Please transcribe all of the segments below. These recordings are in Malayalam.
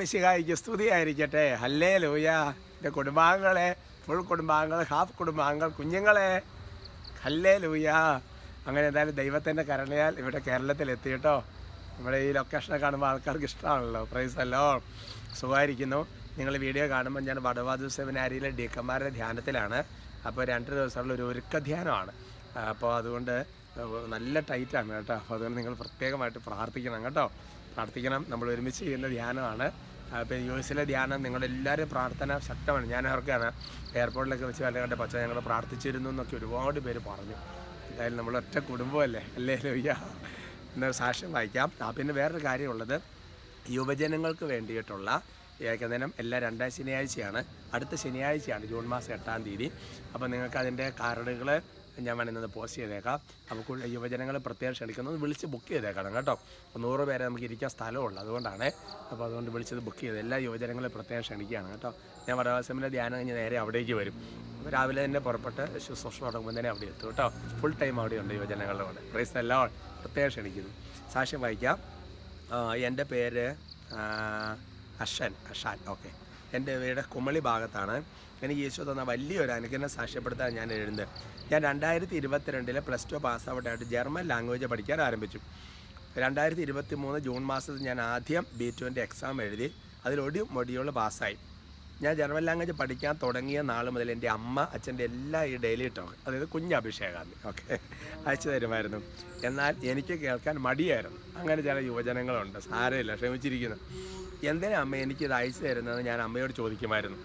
മിശിഹായിക്ക് സ്തുതിയായിരിക്കട്ടെ. ഹല്ലേ ലൂയ എന്റെ കുടുംബാംഗങ്ങളെ ഫുൾ കുടുംബാംഗങ്ങൾ ഹാഫ് കുടുംബാംഗങ്ങൾ കുഞ്ഞുങ്ങളെ. ഹല്ലേ ലൂയ അങ്ങനെ എന്തായാലും ദൈവത്തിന്റെ കരണയാൽ ഇവിടെ കേരളത്തിൽ എത്തിയിട്ടോ. നമ്മുടെ ഈ ലൊക്കേഷനെ കാണുമ്പോൾ ആൾക്കാർക്ക് ഇഷ്ടമാണല്ലോ. പ്രൈസ് അല്ലോ സുഖമായിരിക്കുന്നു. നിങ്ങൾ വീഡിയോ കാണുമ്പോൾ ഞാൻ വടവാദു സെമിനാരിയിലെ ഡീക്കന്മാരുടെ ധ്യാനത്തിലാണ്. അപ്പോൾ രണ്ട് ദിവസമുള്ള ഒരു ഒരുക്ക ധ്യാനമാണ്. അപ്പോൾ അതുകൊണ്ട് നല്ല ടൈറ്റാണ് കേട്ടോ. അപ്പോൾ അതുകൊണ്ട് നിങ്ങൾ പ്രത്യേകമായിട്ട് പ്രാർത്ഥിക്കണം കേട്ടോ. പ്രാർത്ഥിക്കണം. നമ്മൾ ഒരുമിച്ച് ചെയ്യുന്ന ധ്യാനമാണ്. അപ്പോൾ യു എസിലെ ധ്യാനം നിങ്ങളെല്ലാവരും പ്രാർത്ഥന ശക്തമാണ്. ഞാൻ അവർക്കാണ് എയർപോർട്ടിലൊക്കെ വെച്ച് വല്ല കണ്ട പച്ച ഞങ്ങൾ പ്രാർത്ഥിച്ചിരുന്നു എന്നൊക്കെ ഒരുപാട് പേര് പറഞ്ഞു. എന്തായാലും നമ്മൾ ഒറ്റ കുടുംബമല്ലേ? അല്ലേ ലോയ്യ എന്ന സാക്ഷ്യം വായിക്കാം. ആ പിന്നെ വേറൊരു കാര്യമുള്ളത്. യുവജനങ്ങൾക്ക് വേണ്ടിയിട്ടുള്ള ഏകദിനം എല്ലാ രണ്ടാം ശനിയാഴ്ചയാണ്. അടുത്ത ശനിയാഴ്ചയാണ് ജൂൺ മാസം എട്ടാം തീയതി. അപ്പോൾ നിങ്ങൾക്ക് അതിന്റെ കാർഡുകൾ ഞാൻ വേണമെന്നത് പോസ്റ്റ് ചെയ്തേക്കാം. അപ്പോൾ യുവജനങ്ങളെ പ്രത്യേകം ക്ഷണിക്കുന്നത് വിളിച്ച് ബുക്ക് ചെയ്തേക്കണം കേട്ടോ. നൂറ് പേരെ നമുക്ക് ഇരിക്കാൻ സ്ഥലമുള്ളൂ അതുകൊണ്ടാണ്. അപ്പോൾ അതുകൊണ്ട് വിളിച്ചത് ബുക്ക് ചെയ്ത് എല്ലാ യുവജനങ്ങളെ പ്രത്യേകം ക്ഷണിക്കുകയാണ് കേട്ടോ. ഞാൻ വടവാസമിലെ ധ്യാനം കഴിഞ്ഞ് നേരെ അവിടേക്ക് വരും. അപ്പോൾ രാവിലെ തന്നെ പുറപ്പെട്ട് ശുശ്രൂഷ തുടങ്ങുമ്പോൾ തന്നെ അവിടെ എത്തും കേട്ടോ. ഫുൾ ടൈം അവിടെയുണ്ട് യുവജനങ്ങളുടെ കൂടെ. പ്രൈസ് എല്ലാം പ്രത്യേകം ക്ഷണിക്കുന്നു. സാക്ഷ്യം വായിക്കാം. എന്റെ പേര് അഷൻ അഷാൻ ഓക്കെ എന്റെ വീട് കുമളി ഭാഗത്താണ്. എനിക്ക് യേശു തന്ന വലിയൊരു അനുഗ്രഹം സാക്ഷ്യപ്പെടുത്താൻ ഞാൻ എഴുതുന്നത്. ഞാൻ രണ്ടായിരത്തി ഇരുപത്തിരണ്ടിലെ പ്ലസ് ടു പാസ് ഔട്ടായിട്ട് ജർമ്മൻ ലാംഗ്വേജ് പഠിക്കാൻ ആരംഭിച്ചു. രണ്ടായിരത്തി ഇരുപത്തി മൂന്ന് ജൂൺ മാസത്തിൽ ഞാൻ ആദ്യം ബി ടുവിന്റെ എക്സാം എഴുതി. അതിലൊടി മൊഡ്യൂൾ പാസ്സായി. ഞാൻ ജർമ്മൻ ലാംഗ്വേജ് പഠിക്കാൻ തുടങ്ങിയ നാൾ മുതൽ എന്റെ അമ്മ അച്ഛന്റെ എല്ലാ ഈ ഡെയിലി ടോക്ക് അതായത് കുഞ്ഞ് അഭിഷേകാന്തി ഓക്കെ അയച്ചു തരുമായിരുന്നു. എന്നാൽ എനിക്ക് കേൾക്കാൻ മടിയായിരുന്നു. അങ്ങനെ ചില യുവജനങ്ങളുണ്ട് സാരമില്ല ക്ഷമിച്ചിരിക്കുന്നു. എന്തിനാ അമ്മ എനിക്കിത് അയച്ചു തരുന്നത് ഞാൻ അമ്മയോട് ചോദിക്കുമായിരുന്നു.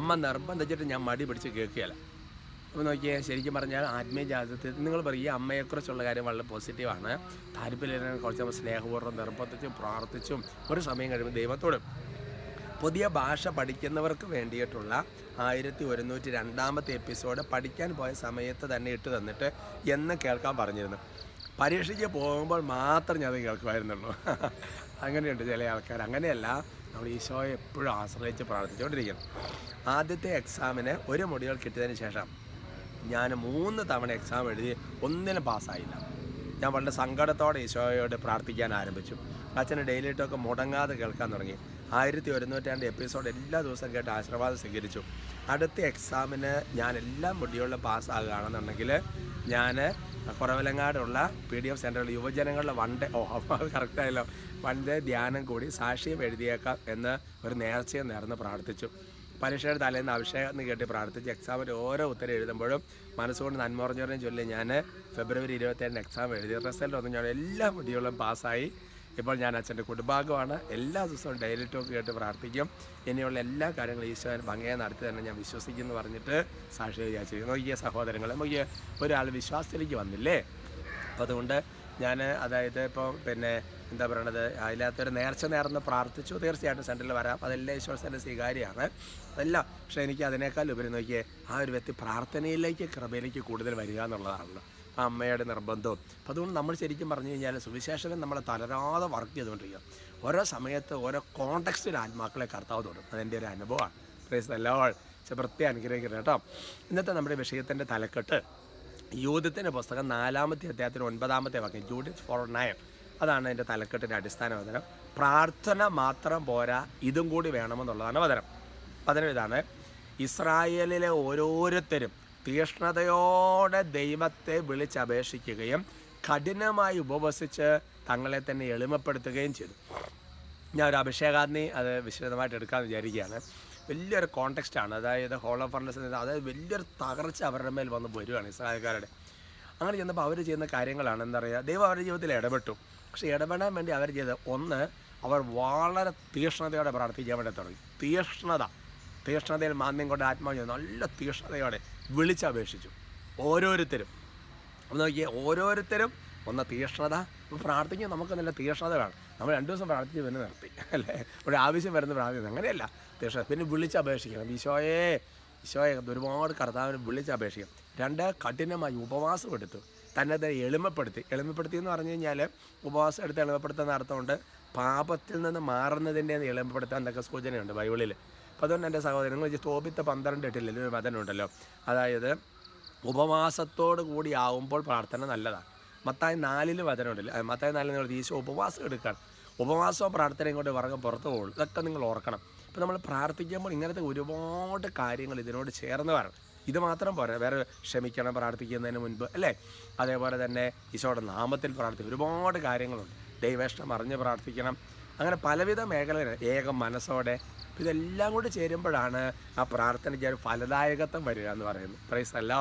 അമ്മ നിർബന്ധിച്ചിട്ട് ഞാൻ മടി പിടിച്ച് കേൾക്കുകയല്ല. അപ്പോൾ നോക്കിയാൽ ശരിക്കും പറഞ്ഞാൽ ആത്മീയ ജാതത്തിൽ നിങ്ങൾ പറയും ഈ അമ്മയെക്കുറിച്ചുള്ള കാര്യം വളരെ പോസിറ്റീവാണ് താല്പര്യം കുറച്ച് സ്നേഹപൂർവം നിർബന്ധിച്ചും പ്രാർത്ഥിച്ചും ഒരു സമയം കഴിയുമ്പോൾ ദൈവത്തോടും പുതിയ ഭാഷ പഠിക്കുന്നവർക്ക് വേണ്ടിയിട്ടുള്ള ആയിരത്തി ഒരുന്നൂറ്റി രണ്ടാമത്തെ എപ്പിസോഡ് പഠിക്കാൻ പോയ സമയത്ത് തന്നെ ഇട്ട് തന്നിട്ട് എന്ന് കേൾക്കാൻ പറഞ്ഞിരുന്നു. പരീക്ഷയ്ക്ക് പോകുമ്പോൾ മാത്രം ഞാൻ അത് കേൾക്കുമായിരുന്നുള്ളൂ. അങ്ങനെയുണ്ട് ചില ആൾക്കാർ. അങ്ങനെയല്ല നമ്മൾ ഈശോയെ എപ്പോഴും ആശ്രയിച്ച് പ്രാർത്ഥിച്ചുകൊണ്ടിരിക്കണം ആദ്യത്തെ എക്സാമിന് ഒരു മൊഡ്യൂൾ കിട്ടിയതിന് ശേഷം ഞാൻ മൂന്ന് തവണ എക്സാം എഴുതി ഒന്നിനും പാസ്സായില്ല. ഞാൻ വളരെ സങ്കടത്തോടെ ഈശോയോട് പ്രാർത്ഥിക്കാൻ ആരംഭിച്ചു. അച്ഛന് ഡെയിലി ടോക്ക് മുടങ്ങാതെ കേൾക്കാൻ തുടങ്ങി. ആയിരത്തി ഒരുന്നൂറ്റാണ്ട് എപ്പിസോഡ് എല്ലാ ദിവസവും കേട്ട് ആശീർവാദം സ്വീകരിച്ചു. അടുത്ത എക്സാമിന് ഞാൻ എല്ലാ മൊഡ്യൂളിലും പാസ്സാകുകയാണെന്നുണ്ടെങ്കിൽ ഞാൻ കുറവലങ്ങാടുള്ള പി ഡി എഫ് സെന്ററിൽ യുവജനങ്ങളുടെ വൺ ഡേ ഓ കറക്റ്റായല്ലോ വൺ ഡേ ധ്യാനം കൂടി സാക്ഷ്യം എഴുതിയേക്കാം എന്ന് ഒരു നേർച്ചയും നേർന്ന് പ്രാർത്ഥിച്ചു. പരീക്ഷയുടെ തലേന്ന് അഭിഷേകം എന്ന് കേട്ടി പ്രാർത്ഥിച്ച് എക്സാമിന്റെ ഓരോ ഉത്തരം എഴുതുമ്പോഴും മനസ്സുകൊണ്ട് നന്മറിഞ്ഞവരെയും ചൊല്ലി ഞാൻ ഫെബ്രുവരി ഇരുപത്തേഴിന് എക്സാം എഴുതി. റിസൾട്ട് ഒന്നും ഞാൻ എല്ലാ മുടികളും പാസ്സായി ഇപ്പോൾ ഞാൻ അച്ഛന്റെ കുടുംബാംഗമാണ്. എല്ലാ ദിവസവും ഡെയിലി ടോക്ക് കേട്ട് പ്രാർത്ഥിക്കും. ഇനിയുള്ള എല്ലാ കാര്യങ്ങളും ഈശോൻ ഭംഗിയെ നടത്തി തന്നെ ഞാൻ വിശ്വസിക്കുന്നു പറഞ്ഞിട്ട് സാക്ഷി വിചാരിച്ചിരിക്കുന്നു നോക്കിയ സഹോദരങ്ങളെ നോക്കിയ ഒരാൾ വിശ്വാസത്തിലേക്ക് വന്നില്ലേ? അപ്പോൾ അതുകൊണ്ട് ഞാൻ അതായത് ഇപ്പോൾ പിന്നെ എന്താ പറയണത് അതിനകത്തൊരു നേർച്ച നേർന്ന് പ്രാർത്ഥിച്ചു. തീർച്ചയായിട്ടും സെന്ററിൽ വരാം. അതെല്ലാം ഈശ്വരത്തിന്റെ സ്വീകാര്യമാണ്. അതെല്ലാം. പക്ഷേ എനിക്ക് അതിനേക്കാൾ ഉപരി നോക്കിയേ ആ ഒരു വ്യക്തി പ്രാർത്ഥനയിലേക്ക് കൃപയിലേക്ക് കൂടുതൽ വരിക എന്നുള്ളതാണല്ലോ. അമ്മയുടെ നിർബന്ധവും. അപ്പോൾ അതുകൊണ്ട് നമ്മൾ ശരിക്കും പറഞ്ഞു കഴിഞ്ഞാൽ സുവിശേഷകൻ നമ്മളെ തളരാതെ വർക്ക് ചെയ്തുകൊണ്ടിരിക്കുക ഓരോ സമയത്ത് ഓരോ കോണ്ടക്സ്റ്റിൽ ആത്മാക്കളെ കർത്താവ് തോന്നും അതെന്റെ ഒരു അനുഭവമാണ്. പ്രേസ് എല്ലാവൾ പ്രത്യേകം അനുഗ്രഹിക്കണം കേട്ടോ. ഇന്നത്തെ നമ്മുടെ വിഷയത്തിന്റെ തലക്കെട്ട് യൂതത്തിന്റെ പുസ്തകം നാലാമത്തെ അധ്യായത്തിന് ഒൻപതാമത്തെ വാക്യം ജൂഡിറ്റ് ഫോർ നയൻ അതാണ് എന്റെ തലക്കെട്ടിന്റെ അടിസ്ഥാന വചനം. പ്രാർത്ഥന മാത്രം പോരാ ഇതും കൂടി വേണമെന്നുള്ളതാണ് വചനം. വചനം ഇതാണ് ഇസ്രായേലിലെ ഓരോരുത്തരും തീഷ്ണതയോടെ ദൈവത്തെ വിളിച്ചപേക്ഷിക്കുകയും കഠിനമായി ഉപവസിച്ച് തങ്ങളെ തന്നെ എളിമപ്പെടുത്തുകയും ചെയ്തു. ഞാൻ ഒരു അഭിഷേകാഗ്നി അത് വിശദമായിട്ട് എടുക്കാൻ വിചാരിക്കുകയാണ്. വലിയൊരു കോണ്ടെക്സ്റ്റാണ് അതായത് ഓഫ് ഫർണസ് അതായത് വലിയൊരു തകർച്ച അവരുടെ മേൽ വന്ന് വരുവാണ് ഇസ്രായേൽക്കാരുടെ. അങ്ങനെ ചെന്നപ്പോൾ അവർ ചെയ്യുന്ന കാര്യങ്ങളാണ്. എന്താ പറയുക ദൈവം അവരുടെ ജീവിതത്തിൽ ഇടപെട്ടു. പക്ഷേ ഇടപെടാൻ വേണ്ടി അവർ ചെയ്തത് ഒന്ന് അവർ വളരെ തീഷ്ണതയോടെ പ്രാർത്ഥിക്കാൻ വേണ്ടി തുടങ്ങി. തീഷ്ണത. തീഷ്ണതയിൽ മാന്യം കൊണ്ട് ആത്മാവ് ചെയ്തു. നല്ല തീക്ഷ്ണതയോടെ വിളിച്ചപേക്ഷിച്ചു. ഓരോരുത്തരും. ഒന്ന് നോക്കിയേ ഓരോരുത്തരും ഒന്ന തീഷ്ണത ഇപ്പോൾ പ്രാർത്ഥിക്കാൻ നമുക്ക് നല്ല തീഷ്ണത വേണം. നമ്മൾ രണ്ട് ദിവസം പ്രാർത്ഥിച്ച് പിന്നെ നിർത്തി. അല്ലേ? ഒരു ആവശ്യം വരുന്ന പ്രാർത്ഥിക്കുന്നത് അങ്ങനെയല്ല. തീഷ്ണത. പിന്നെ വിളിച്ചപേക്ഷിക്കണം. ഈശോയെ ഈശോയെ ഒരുപാട് കർത്താവിനെ വിളിച്ചപേക്ഷിക്കണം. രണ്ട് കഠിനമായി ഉപവാസം എടുത്തു തന്നെ തന്നെ എളിമപ്പെടുത്തി. എളിമപ്പെടുത്തി എന്ന് പറഞ്ഞു കഴിഞ്ഞാൽ ഉപവാസം എടുത്ത് എളിമപ്പെടുത്തുന്ന അർത്ഥമുണ്ട്. പാപത്തിൽ നിന്ന് മാറുന്നതിന്റെ എളിമപ്പെടുത്താൻ എന്നൊക്കെ സൂചനയുണ്ട് ബൈബിളിൽ അപ്പോൾ അതുകൊണ്ട് എന്റെ സഹോദരൻ നിങ്ങൾ തോപിത്ത പന്ത്രണ്ട് ഒരു വചനമുണ്ടല്ലോ അതായത് ഉപവാസത്തോട് കൂടി ആവുമ്പോൾ പ്രാർത്ഥന നല്ലതാണ് മത്തായി നാലിൽ വചനമുണ്ടല്ലോ മത്തായി നാലിൽ നിങ്ങൾ ഈശോ ഉപവാസം എടുക്കുകയാണ് ഉപവാസവും പ്രാർത്ഥനയും കൊണ്ട് വർഗം പുറത്തു പോകുള്ളൂ ഇതൊക്കെ നിങ്ങൾ ഓർക്കണം. ഇപ്പം നമ്മൾ പ്രാർത്ഥിക്കുമ്പോൾ ഇങ്ങനത്തെ ഒരുപാട് കാര്യങ്ങൾ ഇതിനോട് ചേർന്ന് വരണം. ഇത് മാത്രം പോരാ. വേറെ ക്ഷമിക്കണം പ്രാർത്ഥിക്കുന്നതിന് മുൻപ് അല്ലേ? അതേപോലെ തന്നെ ഈശോയുടെ നാമത്തിൽ പ്രാർത്ഥിക്കും ഒരുപാട് കാര്യങ്ങളുണ്ട്. ദൈവേഷ്ടം അറിഞ്ഞ് പ്രാർത്ഥിക്കണം. അങ്ങനെ പലവിധ മേഖലകൾ ഏക മനസ്സോടെ ഇതെല്ലാം കൂടി ചേരുമ്പോഴാണ് ആ പ്രാർത്ഥനയ്ക്ക് ഒരു ഫലദായകത്വം വരിക എന്ന് പറയുന്നത്. പ്രൈസ് അല്ല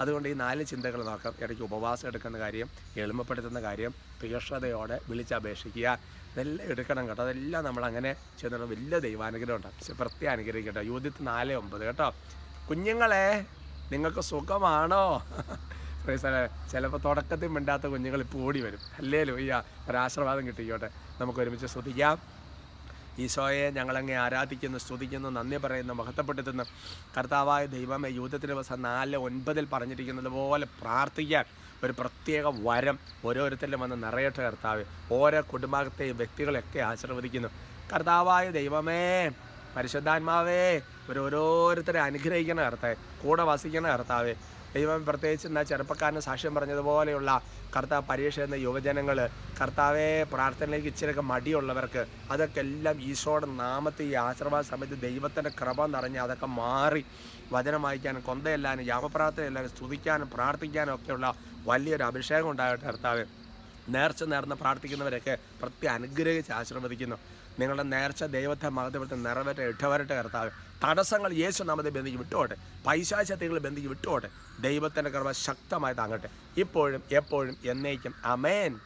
അതുകൊണ്ട് ഈ നാല് ചിന്തകൾ നോക്കാം. ഇടയ്ക്ക് ഉപവാസം എടുക്കുന്ന കാര്യം എളിമപ്പെടുത്തുന്ന കാര്യം തീക്ഷണതയോടെ വിളിച്ചപേക്ഷിക്കുക ഇതെല്ലാം എടുക്കണം കേട്ടോ. അതെല്ലാം നമ്മൾ അങ്ങനെ ചെയ്യുന്ന വലിയ ദൈവാനുഗ്രഹം ഉണ്ടാകും പ്രത്യേകം അനുഗ്രഹിക്കട്ടോ. യൂതിത്ത് നാല് ഒമ്പത് കേട്ടോ. കുഞ്ഞുങ്ങളെ നിങ്ങൾക്ക് സുഖമാണോ? ചിലപ്പോൾ തുടക്കത്തിൽ മിണ്ടാത്ത കുഞ്ഞുങ്ങൾ ഇപ്പോൾ ഓടി വരും. അല്ലേ ഒരു ഒരാശീർവാദം കിട്ടിക്കോട്ടെ. നമുക്ക് ഒരുമിച്ച് ശ്രദ്ധിക്കാം ഈശോയെ ഞങ്ങളങ്ങെ ആരാധിക്കുന്നു സ്തുതിക്കുന്നു നന്ദി പറയുന്നു മഹത്വപ്പെടുത്തുന്നു. കർത്താവായ ദൈവമേ യൂഥത്തിന് ദിവസം നാല് ഒൻപതിൽ പറഞ്ഞിരിക്കുന്നത് പോലെ പ്രാർത്ഥിക്കാൻ ഒരു പ്രത്യേക വരം ഓരോരുത്തരിലും വന്ന് നിറയട്ടെ കർത്താവ്. ഓരോ കുടുംബത്തെയും വ്യക്തികളെയൊക്കെ ആശീർവദിക്കുന്നു. കർത്താവായ ദൈവമേ പരിശുദ്ധാത്മാവേ ഒരു ഓരോരുത്തരെ അനുഗ്രഹിക്കണ കർത്താവ്. കൂടെ വസിക്കണ കർത്താവേ. ദൈവം പ്രത്യേകിച്ച് എന്നാൽ ചെറുപ്പക്കാരന് സാക്ഷ്യം പറഞ്ഞതുപോലെയുള്ള കർത്താവ് പരീക്ഷ എന്ന യുവജനങ്ങൾ കർത്താവെ പ്രാർത്ഥനയിലേക്ക് ഇച്ചിരിയൊക്കെ മടിയുള്ളവർക്ക് അതൊക്കെ എല്ലാം ഈശോയുടെ നാമത്തെ ഈ ആശ്രവാദ സമയത്ത് ദൈവത്തിന്റെ കൃപ നിറഞ്ഞ് അതൊക്കെ മാറി വചനം വായിക്കാനും കൊന്തയെല്ലാനും യാമപ്രാർത്ഥന എല്ലാവരും സ്തുതിക്കാനും പ്രാർത്ഥിക്കാനും ഒക്കെയുള്ള വലിയൊരു അഭിഷേകം ഉണ്ടാകട്ടെ കർത്താവ്. നേർച്ച നേർന്ന് പ്രാർത്ഥിക്കുന്നവരൊക്കെ പ്രത്യേക അനുഗ്രഹിച്ച് ആശീർവദിക്കുന്നു. നിങ്ങളുടെ നേർച്ച ദൈവത്തെ മതത്തെ നിറവേറ്റ ഇട്ടവരട്ടെ കർത്താവ്. തടസ്സങ്ങൾ യേശു നാമത്തെ ബന്ധിക്ക് വിട്ടോട്ടെ. പൈശാചത്യങ്ങൾ ബന്ധിക്ക് വിട്ടോട്ടെ. ദൈവത്തിന്റെ കർമ്മ ശക്തമായി താങ്ങട്ടെ ഇപ്പോഴും എപ്പോഴും എന്നേക്കും. അമേൻ